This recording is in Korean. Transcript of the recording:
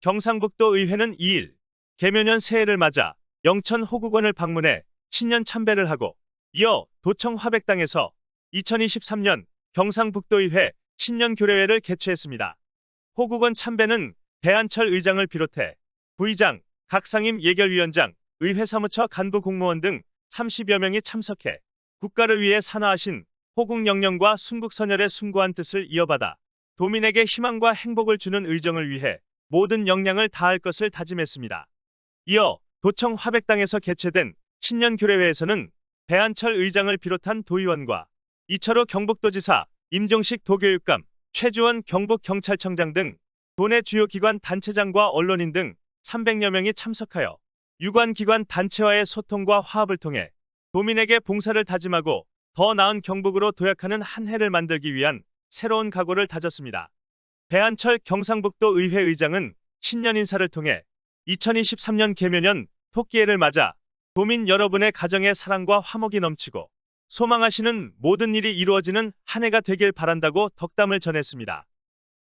경상북도 의회는 2일 개묘년 새해를 맞아 영천 호국원을 방문해 신년 참배를 하고 이어 도청 화백당에서 2023년 경상북도의회 신년 교례회를 개최했습니다. 호국원 참배는 배한철 의장을 비롯해 부의장, 각 상임 예결위원장, 의회 사무처 간부 공무원 등 30여 명이 참석해 국가를 위해 산화하신 호국 영령과 순국 선열의 숭고한 뜻을 이어받아 도민에게 희망과 행복을 주는 의정을 위해 모든 역량을 다할 것을 다짐했습니다. 이어 도청 화백당에서 개최된 신년 교례회에서는 배한철 의장을 비롯한 도의원과 이철호 경북도지사, 임종식 도교육감, 최주원 경북경찰청장 등 도내 주요 기관 단체장과 언론인 등 300여 명이 참석하여 유관 기관 단체와의 소통과 화합을 통해 도민에게 봉사를 다짐하고 더 나은 경북으로 도약하는 한 해를 만들기 위한 새로운 각오를 다졌습니다. 배한철 경상북도 의회 의장은 신년 인사를 통해 2023년 개묘년 토끼해를 맞아 도민 여러분의 가정에 사랑과 화목이 넘치고 소망하시는 모든 일이 이루어지는 한 해가 되길 바란다고 덕담을 전했습니다.